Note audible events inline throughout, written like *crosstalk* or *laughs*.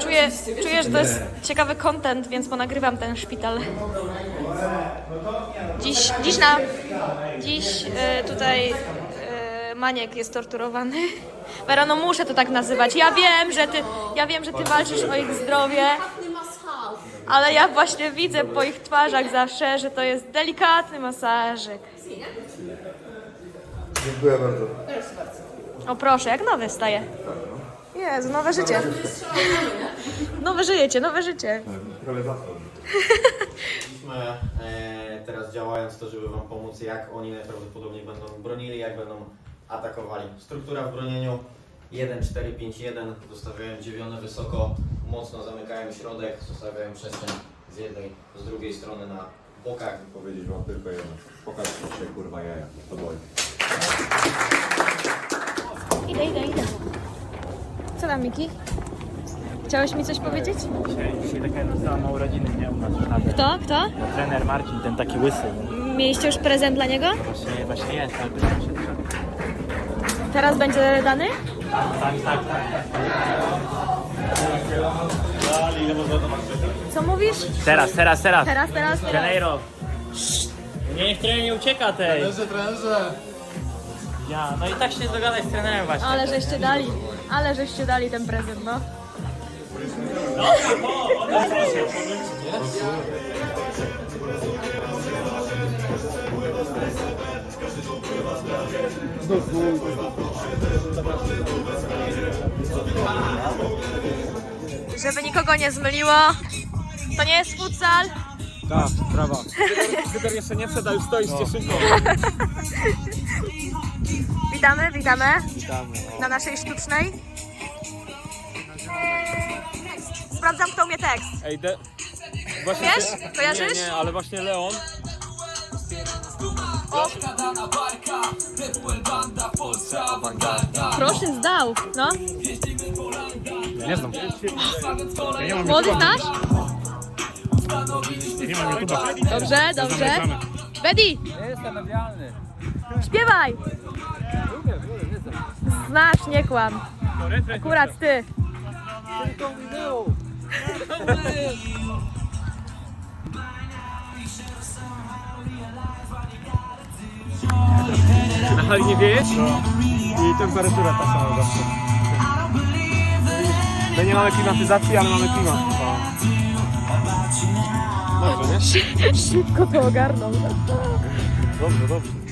Czuję, czuję, że to jest ciekawy content, więc ponagrywam ten szpital. Dziś, dziś na... Dziś e, tutaj Maniek jest torturowany. Wera, no muszę to tak nazywać. Ja wiem, że ty, ja wiem, że ty walczysz o ich zdrowie. Ale ja właśnie widzę po ich twarzach zawsze, że to jest delikatny masażyk. Dziękuję bardzo. O proszę, jak nowy staje. Jezu, nowe życie. Nowe żyjecie, nowe życie. Prawie zawsze. Byliśmy e, teraz działając to, żeby Wam pomóc, jak oni najprawdopodobniej będą bronili, jak będą atakowali. Struktura w bronieniu 1-4-5-1, zostawiają dziewione wysoko, mocno zamykają środek, zostawiają przestrzeń z jednej, z drugiej strony na bokach. Powiedzieć wam tylko jedno. Pokażcie się kurwa jaja. To boli. Idę, idę, idę. Co tam, Miki? Chciałeś mi coś powiedzieć? Dzisiaj, dzisiaj taka dostała na urodziny, nie? U nas. Kto? Kto? No, trener Marcin, ten taki łysy. Mieliście już prezent dla niego? Właśnie, właśnie jest, ale pytam się. Teraz będzie dany? Tak, tak, tak. Co mówisz? Teraz, teraz, teraz. Teraz, teraz, teraz. Treneiro. Niech trener nie ucieka tej. Trenerze, trenerze! Ja, no i tak się dogadać z trenerem właśnie. Ale żeście dali, ale żeście dali ten prezent, no. Żeby nikogo nie zmyliło, to nie jest futsal, Tak, brawa. Wyber jeszcze nie wszedł, już stoi z cieszynką. *laughs* Witamy, witamy Witamy. na naszej sztucznej. Sprawdzam, kto umie tekst. Ej, de... Właśnie Wiesz? Kojarzysz? Nie, nie, ale właśnie Leon. O. Proszę, zdał. No. Nie znam. Ja nie mam Młody znasz? Nie mam YouTube'a. Dobrze, dobrze. Bedi, Nie jestem medialny. śpiewaj. Znasz, nie kłam. Akurat ty. Na hali nie wieje? I temperatura ta sama zawsze. My nie mamy klimatyzacji, ale mamy klimat. Dobrze, nie? Szybko to ogarnął. Dobrze, dobrze.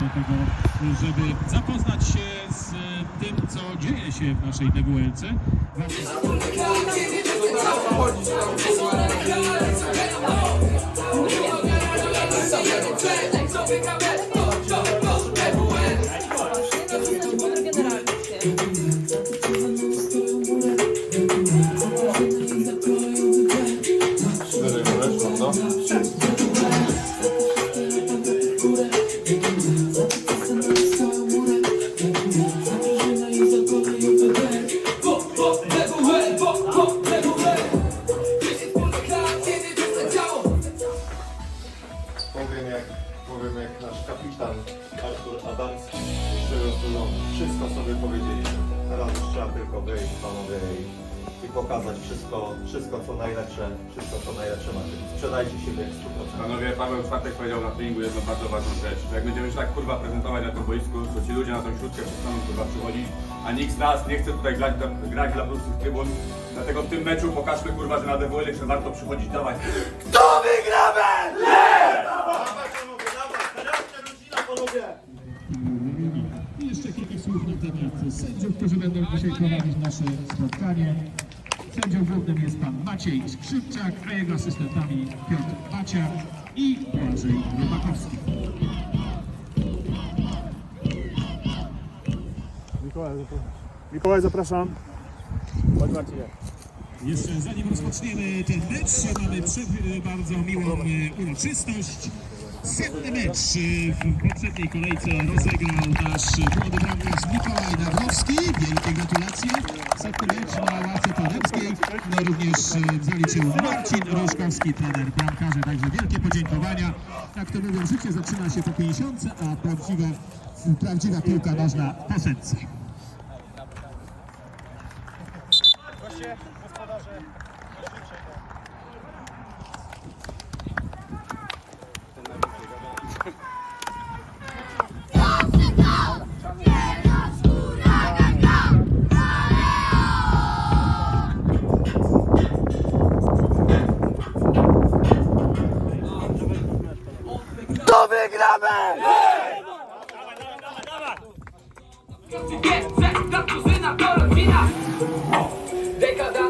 do tego, żeby zapoznać się z tym, co dzieje się w naszej TWLC. testimonies from the. Wszystko, co najlepsze, wszystko co najlepsze macie. Sprzedajcie siebie w 100%. Panowie, Paweł Czwartek powiedział na treningu jedną bardzo ważną rzecz, że jak będziemy się tak kurwa prezentować na tym boisku, to ci ludzie na tą śródkę przestaną kurwa przychodzić, a nikt z nas nie chce tutaj grać, dla- grać dla prostych trybun, dlatego w tym meczu pokażmy kurwa, że na DWL jeszcze warto przychodzić, dawaj. I jeszcze kilka słów na temat sędziów, którzy będą dzisiaj prowadzić nasze spotkanie. Sędzią głównym jest pan Maciej Skrzypczak, a jego asystentami Piotr Bacia i Błażej Rybakowski. Mikołaj, zapraszam. Mikołaj, zapraszam. Chodź Marcinie. Jeszcze zanim rozpoczniemy ten mecz, mamy przed, bardzo miłą e, uroczystość. Setny mecz e, w poprzedniej kolejce rozegrał nasz młody bramkarz Mikołaj Nawrowski. Wielkie gratulacje. Setny na ławce torebskiej. No również e, zaliczył Marcin Rożkowski, trener bramkarza. Także wielkie podziękowania. Jak to mówią, życie zaczyna się po 50, a prawdziwa, prawdziwa piłka nożna po setce. Ta kuzyna to rodzina. Dekada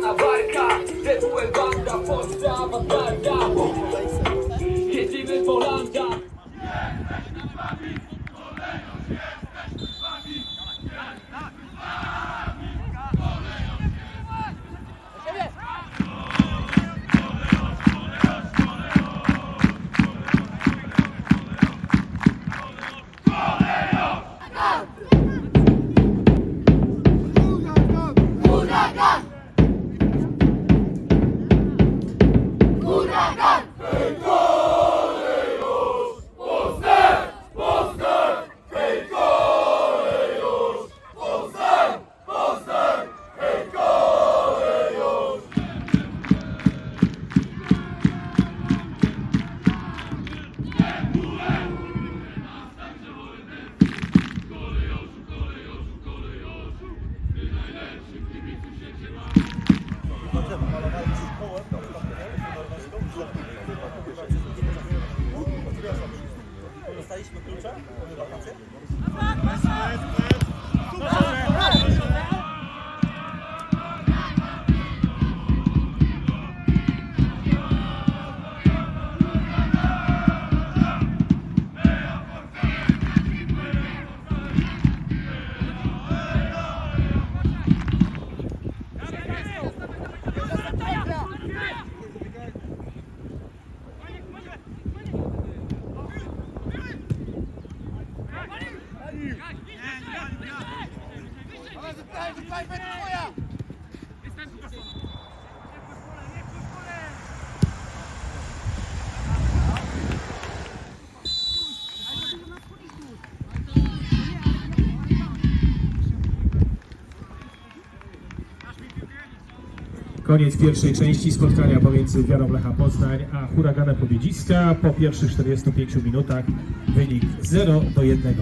Koniec pierwszej części spotkania pomiędzy Wiarą Lecha Poznań a Huraganem Pobiedziska. Po pierwszych 45 minutach wynik 0 do 1.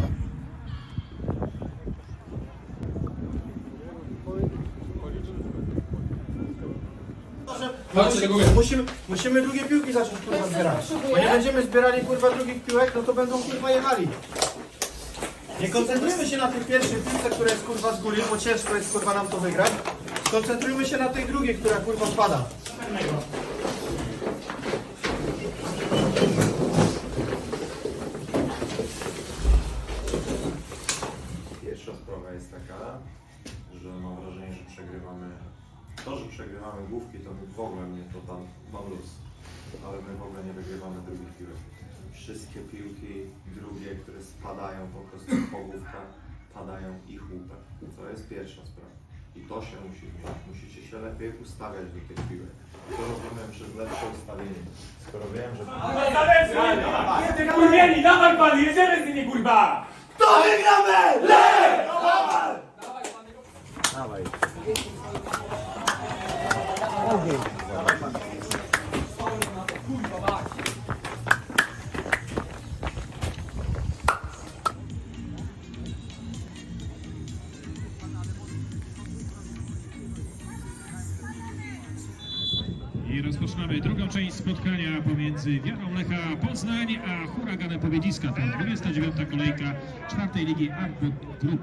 Musimy, musimy drugie piłki zacząć kurwa zbierać. Bo nie będziemy zbierali kurwa drugich piłek, no to będą kurwa jechali. Nie koncentrujemy się na tej pierwszej piłce, która jest kurwa z góry, bo ciężko jest kurwa nam to wygrać. Koncentrujmy się na tej drugiej, która kurwa spada. Pierwsza sprawa jest taka, że mam wrażenie, że przegrywamy. To, że przegrywamy główki, to w ogóle mnie to tam mam luz. Ale my w ogóle nie wygrywamy drugich piłek. Wszystkie piłki drugie, które spadają po prostu po główkach, padają ich łupem. To jest pierwsza sprawa. I to się musi zmienić. Musicie się lepiej ustawiać do tych piłek. To rozumiem przez lepsze ustawienie. Skoro wiem, że Kurwieni, dawaj pan, jedziemy z nimi kurwa! I rozpoczynamy drugą część spotkania pomiędzy Wiarą Lecha Poznań a Huraganem Powiedziska. To 29. kolejka czwartej ligi Arbut Group.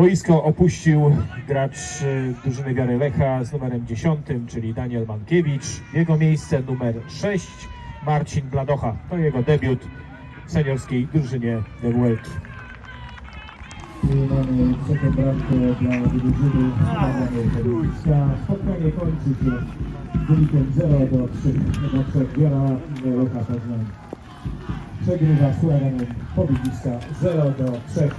Boisko opuścił gracz e, drużyny Wiary Lecha z numerem 10, czyli Daniel Mankiewicz. Jego miejsce numer 6, Marcin Bladocha. To jego debiut w seniorskiej drużynie DWL-ki. Mamy trzecią bramkę dla drużyny boiska. Spotkanie kończy się wynikiem 0 do 3. Do 3. Wiara Lecha Poznań przegrywa z huraganem Powidziska 0 do 3.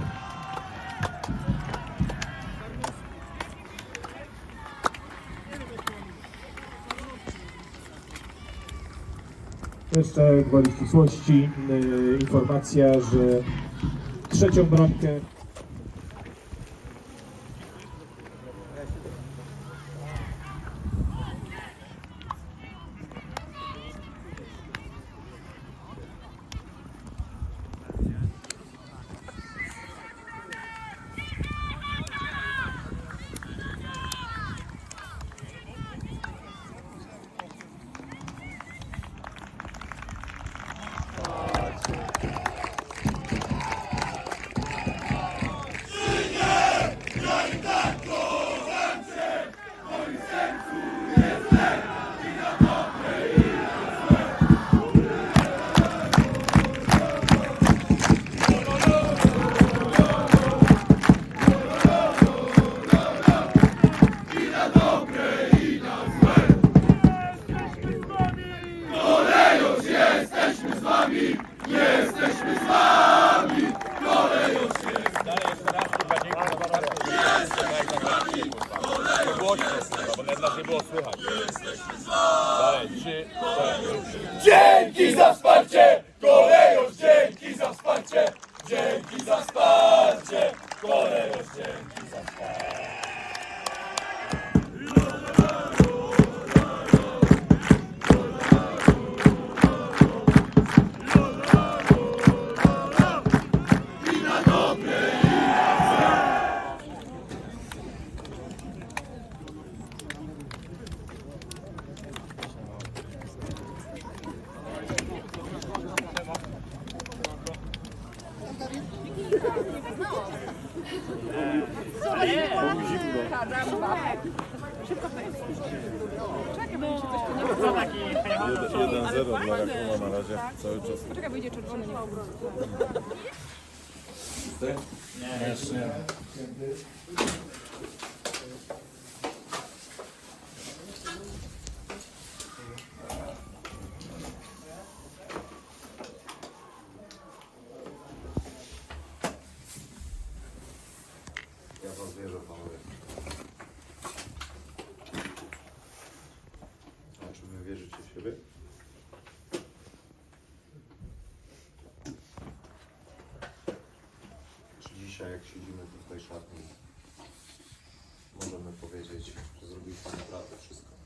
Jeszcze gwoli ścisłości informacja, że trzecią bramkę Dzisiaj, jak siedzimy tu w tej szatni, możemy powiedzieć, że zrobiliśmy naprawdę wszystko?